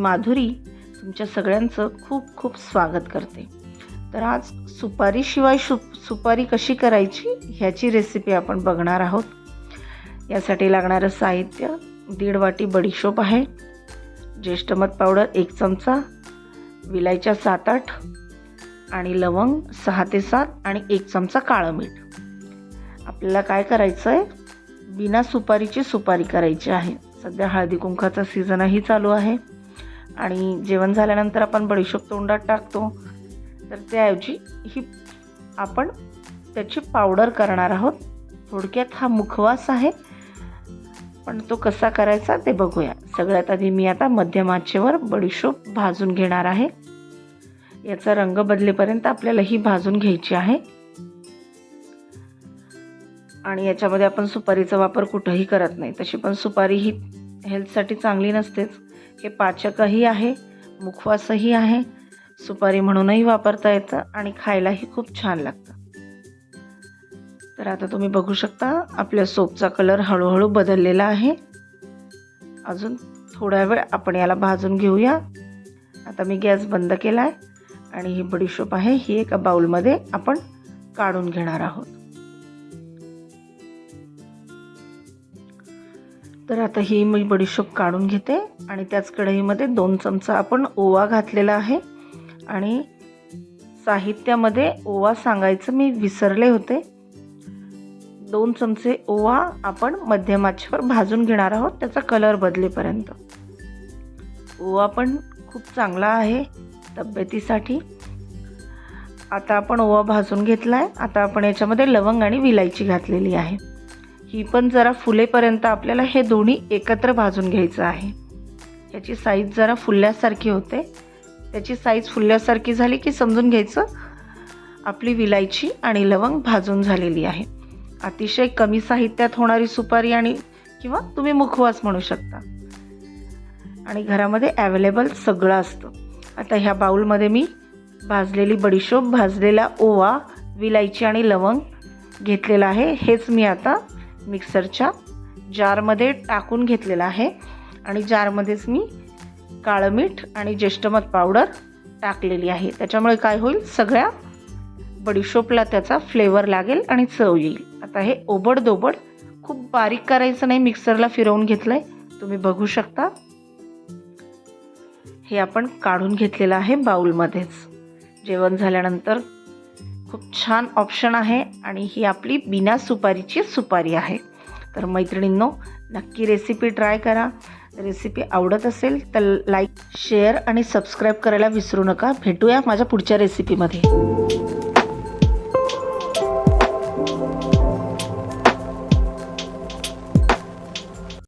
माधुरी तुमच्या सगळ्यांचं खूप खूप स्वागत करते. तर आज सुपारीशिवाय शु सुपारी कशी करायची ह्याची रेसिपी आपण बघणार आहोत. यासाठी लागणारं साहित्य दीड वाटी बडीशोप आहे. ज्येष्ठमध पावडर एक चमचा विलायच्या सात आठ आणि लवंग सहा ते सात आणि एक चमचा काळं मीठ. आपल्याला काय करायचं आहे बिना सुपारीची सुपारी करायची आहे. सध्या हळदी कुंकाचा सीझनही चालू आहे. आणि जेवण झाल्यानंतर आपण बडीशोप तोंडात टाकतो. तर त्याऐवजी ही आपण त्याची पावडर करणार आहोत. थोडक्यात हा मुखवास आहे. पण तो कसा करायचा ते बघूया. सगळ्यात आधी मी आता मध्यम आचेवर बडीशोप भाजून घेणार आहे. याचा रंग बदलेपर्यंत आपल्याला ही भाजून घ्यायची आहे. आणि याच्यामध्ये आपण सुपारीचा वापर कुठंही करत नाही. तशी पण सुपारी ही हेल्थसाठी चांगली नसतेच. हे पाचकही आहे मुखवासही आहे. सुपारी म्हणूनही वापरता येतं आणि खायलाही खूप छान लागतं. तर आता तुम्ही बघू शकता आपल्या सोपचा कलर हळूहळू बदललेला आहे. अजून थोडा वेळ आपण याला भाजून घेऊया. आता मी गॅस बंद केला आहे आणि ही बडीशोप आहे ही एका बाउलमध्ये आपण काढून घेणार आहोत. तर आता ही मी बडीशोप काढून घेते आणि त्याच कढईमध्ये दोन चमचा आपण ओवा घातलेला आहे. आणि साहित्यामध्ये ओवा सांगायचं मी विसरले होते. दोन चमचे ओवा आपण मध्यम भाजून घेणार आहोत. त्याचा कलर बदलेपर्यंत. ओवा पण खूप चांगला आहे तब्येतीसाठी. आता आपण ओवा भाजून घेतला आहे आता आपण याच्यामध्ये लवंग आणि विलायची घातलेली आहे. ही पण जरा फुलेपर्यंत आपल्याला हे दोन्ही एकत्र भाजून घ्यायचं आहे. याची साईज जरा फुलल्यासारखी होते. त्याची साईज फुलल्यासारखी झाली की समजून घ्यायचं. आपली विलायची आणि लवंग भाजून झालेली आहे. अतिशय कमी साहित्यात होणारी सुपारी आणि किंवा तुम्ही मुखवास म्हणू शकता. आणि घरामध्ये ॲवेलेबल सगळं असतं. आता ह्या बाऊलमध्ये मी भाजलेली बडीशोप भाजलेला ओवा विलायची आणि लवंग घेतलेला आहे. हेच मी आता मिक्सरच्या जारमध्ये टाकून घेतलेला आहे. आणि जारमध्येच मी काळं मीठ आणि ज्येष्ठमध पावडर टाकलेली आहे. त्याच्यामुळे काय होईल? सगळ्या बडीशोपला त्याचा फ्लेवर लागेल आणि चव येईल. आता हे ओबडदोबड खूप बारीक करायचं नाही मिक्सरला फिरवून घेतलं आहे तुम्ही बघू शकता. हे आपण काढून घेतलेलं आहे बाऊलमध्येच जेवण झाल्यानंतर खूप छान ऑप्शन आहे आणि ही आपली बिना सुपारीची सुपारी आहे. तर मैत्रिणींनो नक्की रेसिपी ट्राय करा. रेसिपी आवडत असेल तर लाईक शेअर आणि सबस्क्राईब करायला विसरू नका. भेटूया माझ्या पुढच्या रेसिपीमध्ये